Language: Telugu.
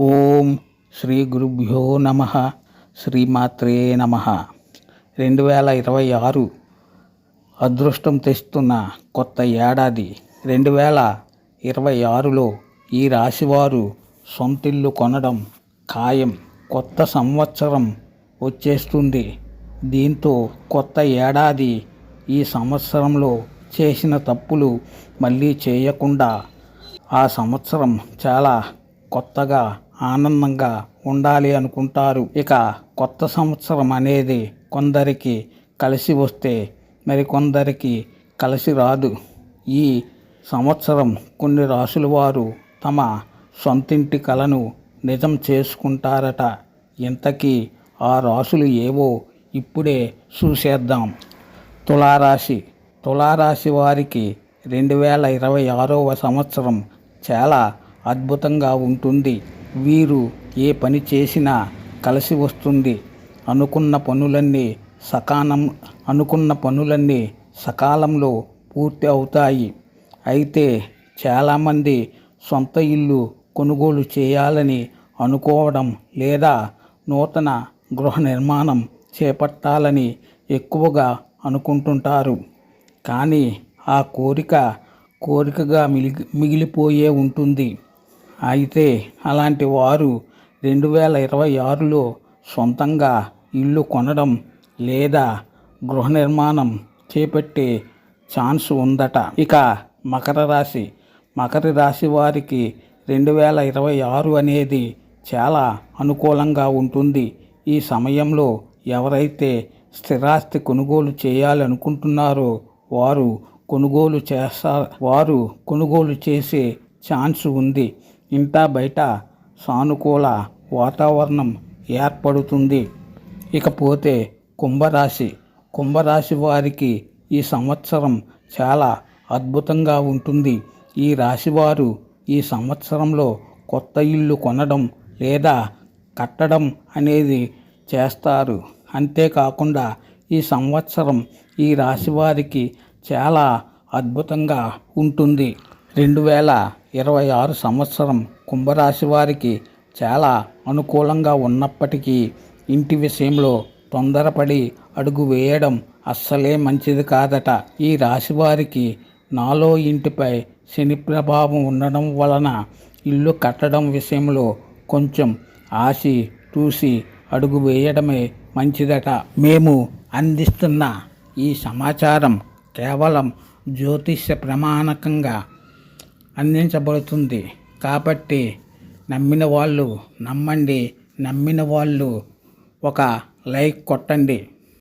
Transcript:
ఓం శ్రీ గురుభ్యో నమ శ్రీమాత్రే నమ. రెండు వేల ఇరవై ఆరు అదృష్టం తెస్తున్న కొత్త ఏడాది రెండు వేల ఇరవై ఆరులో ఈ రాశివారు సొంతిల్లు కొనడం ఖాయం. కొత్త సంవత్సరం వచ్చేస్తుంది. దీంతో కొత్త ఏడాది ఈ సంవత్సరంలో చేసిన తప్పులు మళ్ళీ చేయకుండా ఆ సంవత్సరం చాలా కొత్తగా ఆనందంగా ఉండాలి అనుకుంటారు. ఇక కొత్త సంవత్సరం అనేది కొందరికి కలిసి వస్తే మరికొందరికి కలిసి రాదు. ఈ సంవత్సరం కొన్ని రాసుల వారు తమ సొంతింటి కలను నిజం చేసుకుంటారట. ఇంతకీ ఆ రాసులు ఏవో ఇప్పుడే చూసేద్దాం. తులారాశి. తులారాశి వారికి రెండు వేల ఇరవై ఆరవ సంవత్సరం చాలా అద్భుతంగా ఉంటుంది. వీరు ఏ పని చేసినా కలిసి వస్తుంది. అనుకున్న పనులన్నీ సకాలం అనుకున్న పనులన్నీ సకాలంలో పూర్తి అవుతాయి. అయితే చాలామంది సొంత ఇల్లు కొనుగోలు చేయాలని అనుకోవడం లేదా నూతన గృహ నిర్మాణం చేపట్టాలని ఎక్కువగా అనుకుంటుంటారు. కానీ ఆ కోరిక కోరికగా మిగిలి మిగిలిపోయే ఉంటుంది. అయితే అలాంటి వారు రెండు వేల ఇరవై ఆరులో సొంతంగా ఇల్లు కొనడం లేదా గృహ నిర్మాణం చేపట్టే ఛాన్స్ ఉందట. ఇక మకర రాశి. మకర రాశి వారికి రెండు వేల ఇరవై ఆరు అనేది చాలా అనుకూలంగా ఉంటుంది. ఈ సమయంలో ఎవరైతే స్థిరాస్తి కొనుగోలు చేయాలనుకుంటున్నారో వారు కొనుగోలు చేస్తా వారు కొనుగోలు చేసే ఛాన్స్ ఉంది. ఇంటా బయట సానుకూల వాతావరణం ఏర్పడుతుంది. ఇకపోతే కుంభరాశి. కుంభరాశి వారికి ఈ సంవత్సరం చాలా అద్భుతంగా ఉంటుంది. ఈ రాశివారు ఈ సంవత్సరంలో కొత్త ఇల్లు కొనడం లేదా కట్టడం అనేది చేస్తారు. అంతేకాకుండా ఈ సంవత్సరం ఈ రాశి వారికి చాలా అద్భుతంగా ఉంటుంది. రెండు వేల ఇరవై ఆరు సంవత్సరం కుంభరాశి వారికి చాలా అనుకూలంగా ఉన్నప్పటికీ ఇంటి విషయంలో తొందరపడి అడుగు వేయడం అస్సలే మంచిది కాదట. ఈ రాశి వారికి నాలో ఇంటిపై శని ప్రభావం ఉండడం వలన ఇల్లు కట్టడం విషయంలో కొంచెం ఆశి చూసి అడుగు వేయడమే మంచిదట. మేము అందిస్తున్న ఈ సమాచారం కేవలం జ్యోతిష్య ప్రమాణకంగా అందించబడుతుంది కాబట్టి నమ్మిన వాళ్ళు నమ్మండి నమ్మిన వాళ్ళు ఒక లైక్ కొట్టండి.